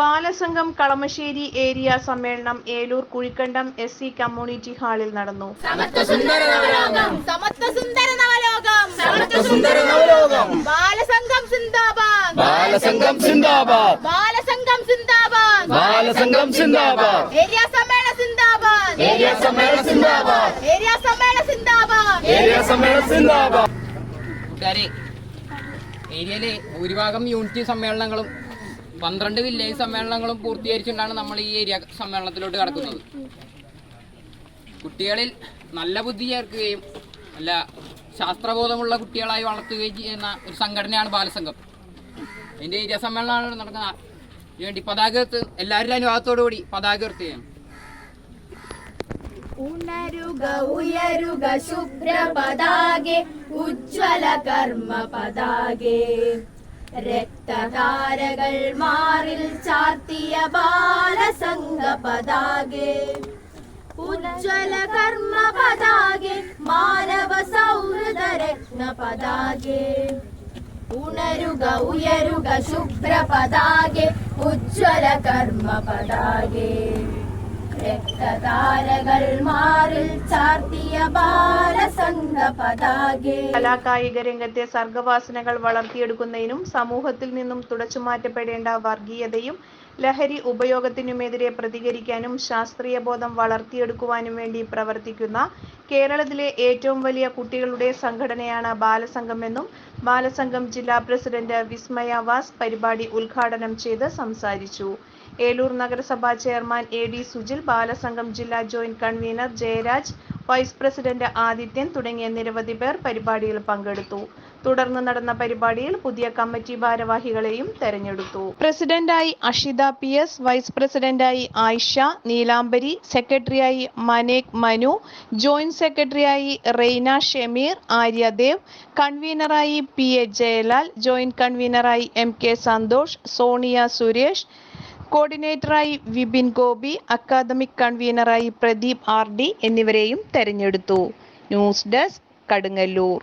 Balasangham Kalamassery area സമ്മേളനം Eloor Kuzhikandam S C community ഹാളിൽ നടന്നു. സമത്വസുന്ദര നവലോകം. സമത്വസുന്ദര നവലോകം. നവലോകം. ബാലസംഘം സിന്ദാബാദ്. ബാലസംഘം സിന്ദാബാദ്. ബാലസംഘം സിന്ദാബാദ്. ബാലസംഘം സിന്ദാബാദ്. ഏരിയ സമ്മേളന സിന്ദാബാദ്. ഏരിയ സമ്മേളന സിന്ദാബാദ്. ഏരിയ സമ്മേളന സിന്ദാബാദ്. ഏരിയ സമ്മേളന സിന്ദാബാദ്. കൂട്ടുകാരെ ഏരിയയിലെ ഭൂരിഭാഗം യൂണിറ്റ് സമ്മേളനങ്ങളും പന്ത്രണ്ട് വില്ലേജ് സമ്മേളനങ്ങളും പൂർത്തീകരിച്ചുകൊണ്ടാണ് നമ്മൾ ഈ ഏരിയ സമ്മേളനത്തിലോട്ട് കടക്കുന്നത്. കുട്ടികളിൽ നല്ല ബുദ്ധി ചേർക്കുകയും നല്ല ശാസ്ത്രബോധമുള്ള കുട്ടികളായി വളർത്തുകയും ചെയ്യുന്ന ഒരു സംഘടനയാണ് ബാലസംഘം. അതിന്റെ ഏരിയ സമ്മേളനമാണ് നടക്കുന്ന വേണ്ടി പതാക ഉയർത്ത് എല്ലാവരുടെ അനുവാദത്തോടു കൂടി പതാക ഉയർത്തുകയാണ്. ഉണരുക ഉയരുക ശുഭ്ര പതാകെ ഉജ്ജ്വല കർമ്മ പതാകെ. രക്തധാരകൾ മാറിൽ ചാർത്തിയ ബാലസംഘ പതാകെ ഉജ്ജ്വല കർമ്മ പതാകെ മാനവ സൗഹൃദ രത്ന പതാകെ ഉണരുക ഉയരുക ശുഭ്ര പതാകെ ഉജ്ജ്വല കർമ്മ പതാകെ രക്തധാരകൾ മാറിൽ ചാർത്തിയ ബാലസംഘ പതാകെ കലാകായിക രംഗത്തെ സർഗവാസനകൾ വളർത്തിയെടുക്കുന്നതിനും സമൂഹത്തിൽ നിന്നും തുടച്ചുമാറ്റപ്പെടേണ്ട വർഗീയതയും ലഹരി ഉപയോഗത്തിനുമെതിരെ പ്രതികരിക്കാനും ശാസ്ത്രീയ ബോധം വളർത്തിയെടുക്കുവാനും വേണ്ടി പ്രവർത്തിക്കുന്ന കേരളത്തിലെ ഏറ്റവും വലിയ കുട്ടികളുടെ സംഘടനയാണ് ബാലസംഘമെന്നും ബാലസംഘം ജില്ലാ പ്രസിഡന്റ് വിസ്മയ വാസ് പരിപാടി ഉദ്ഘാടനം ചെയ്ത് സംസാരിച്ചു. ഏലൂർ നഗരസഭാ chairman A D Sujil Balasangham ജില്ലാ joint convener Jayaraj vice president Adithyan തുടങ്ങിയ നിരവധി പേർ പരിപാടിയിൽ പങ്കെടുത്തു. തുടർന്ന് നടന്ന പരിപാടിയിൽ പുതിയ കമ്മിറ്റി ഭാരവാഹികളെയും തെരഞ്ഞെടുത്തു. പ്രസിഡന്റായി അഷിത പി എസ് വൈസ് പ്രസിഡന്റായി ആയിഷ നീലാംബരി സെക്രട്ടറിയായി മനേക് മനു ജോയിന്റ് സെക്രട്ടറിയായി റെയ്ന ഷെമീർ ആര്യദേവ് കൺവീനറായി പി എ ജയലാൽ ജോയിന്റ് കൺവീനറായി എം കെ സന്തോഷ് സോണിയ സുരേഷ് കോർഡിനേറ്ററായി വിപിൻ ഗോപി അക്കാദമിക് കൺവീനറായി പ്രദീപ് ആർ ഡി എന്നിവരെയും തെരഞ്ഞെടുത്തു. News desk Kadungallur.